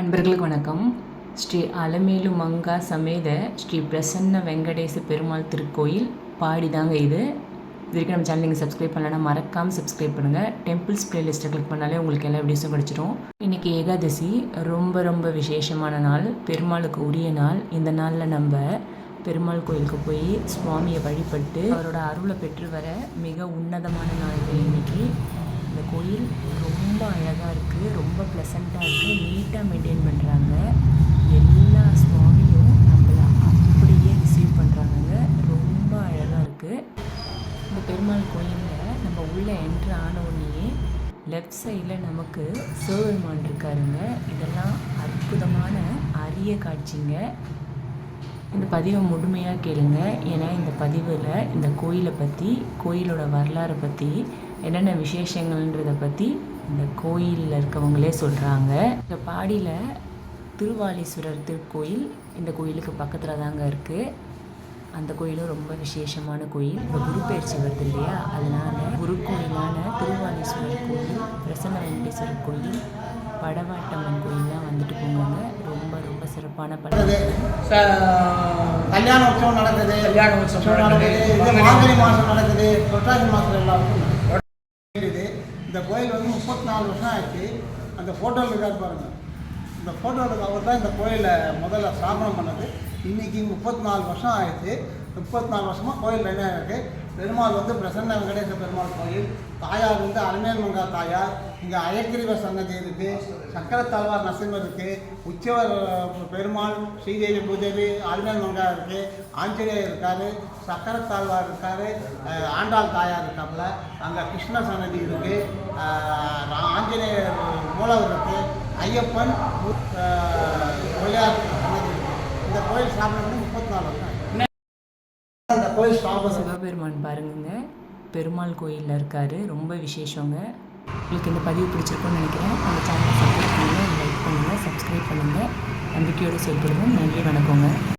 அன்பர்களுக்கு வணக்கம். ஸ்ரீ அலமேலு மங்கா சமேத ஸ்ரீ பிரசன்ன வெங்கடேச பெருமாள் திருக்கோயில் பாடிதாங்க இது. இது வரைக்கும் நம்ம சேனல் நீங்கள் சப்ஸ்கிரைப் பண்ணலன்னா மறக்காமல் சப்ஸ்கிரைப் பண்ணுங்கள் டெம்பிள்ஸ் பிளேலிஸ்ட்டை கிளிக் பண்ணாலே உங்களுக்கு எல்லா வீடியோஸும் கிடச்சிரும். இன்றைக்கி ஏகாதசி. ரொம்ப ரொம்ப விசேஷமான நாள். பெருமாளுக்கு உரிய நாள். இந்த நாளில் நம்ம பெருமாள் கோயிலுக்கு போய் சுவாமியை வழிபட்டு அவரோட அருளை பெற்று வர மிக உன்னதமான நாள்கள் இன்றைக்கி இந்த கோயில் ரொம்ப ரொம்ப அழகாக இருக்குது ரொம்ப ப்ளசண்ட்டாக இருக்குது நீட்டாக மெயின்டைன் பண்ணுறாங்க எல்லா சுவாமியும் நம்மளை அப்படியே ரிசீவ் பண்ணுறாங்க ரொம்ப அழகாக இருக்குது இந்த பெருமாள் கோயிலில் நம்ம உள்ளே என்ட்ரு ஆன லெஃப்ட் சைடில் நமக்கு சிவபெருமான் இருக்காருங்க. இதெல்லாம் அற்புதமான அரிய காட்சிங்க. இந்த பதிவை முழுமையாக கேளுங்க. ஏன்னா இந்த பதிவில் இந்த கோயிலை பற்றி கோயிலோட வரலாறை பற்றி என்னென்ன விசேஷங்கள்ன்றதை பற்றி இந்த கோயிலில் இருக்கவங்களே சொல்கிறாங்க இந்த பாடியில் திருவாலீஸ்வரர் திருக்கோயில் இந்த கோயிலுக்கு பக்கத்தில் தாங்க இருக்குது அந்த கோயிலும் ரொம்ப விசேஷமான கோயில். இப்போ குரு பயிற்சி வருது இல்லையா? அதனால் குரு கோயிலான திருவாலீஸ்வரர் கோயில் பிரசன்ன வெங்கடேஸ்வரர் கோயில் படவாட்டம்மன் கோயில்லாம் வந்துட்டு போங்க ரொம்ப ரொம்ப சிறப்பான படம் கல்யாண உற்சவம் நடக்குது. கல்யாண உற்சவம் நடக்குது. மாதம் நடக்குது. புரட்டாசி மாதம் எல்லாருக்கும் இருக்குது. இந்த கோயில் வந்து முப்பத்தி நாலு வருஷம் ஆச்சு அந்த ஃபோட்டோவில் இருக்காரு பாருங்கள் இந்த ஃபோட்டோவில் அவர் தான் இந்த கோயிலை முதல்ல ஸ்தாபனம் பண்ணது. இன்னைக்கு முப்பத்தி நாலு வருஷம் ஆயிடுச்சு. முப்பத்தி நாலு வருஷமாக கோயில் என்ன இருக்குது பெருமாள் வந்து பிரசன்ன வெங்கடேச பெருமாள் கோயில் தாயார் வந்து அலமேல் மங்கா தாயார் இங்கே அயக்கிரிவ சன்னதி இருக்குது சக்கரத்தாழ்வார் நரசிம்மர் இருக்குது உச்சவர் பெருமாள் ஸ்ரீதேவி பூதேவி அலமேல் மங்கா இருக்குது ஆஞ்சநேயர் இருக்காரு சக்கரத்தாழ்வார் இருக்காரு ஆண்டாள் தாயார் இருக்காப்புல அங்கே கிருஷ்ண சன்னதி இருக்குது ஆஞ்சநேயர் மூலவர் இருக்குது ஐயப்பன் அஹ் பிள்ளையார் சன்னதி இருக்குது இந்த கோயில் ஸ்தாபனம் முப்பத்தி நாலு வருஷம் ஆச்சு. இந்த கோயில் ஸ்தாபனம் சிவபெருமான் பாருங்க பெருமாள் கோயிலில் இருக்காரு. ரொம்ப விசேஷங்க. உங்களுக்கு இந்த பதிவு பிடிச்சிருக்கும்னு நினைக்கிறேன். அந்த சேனலை சப்ஸ்கிரைப் பண்ணுங்கள் லைக் பண்ணுங்கள் சப்ஸ்கிரைப் பண்ணுங்கள் நம்பிக்கையோடு செயல்படுங்க நன்றி வணக்கங்க.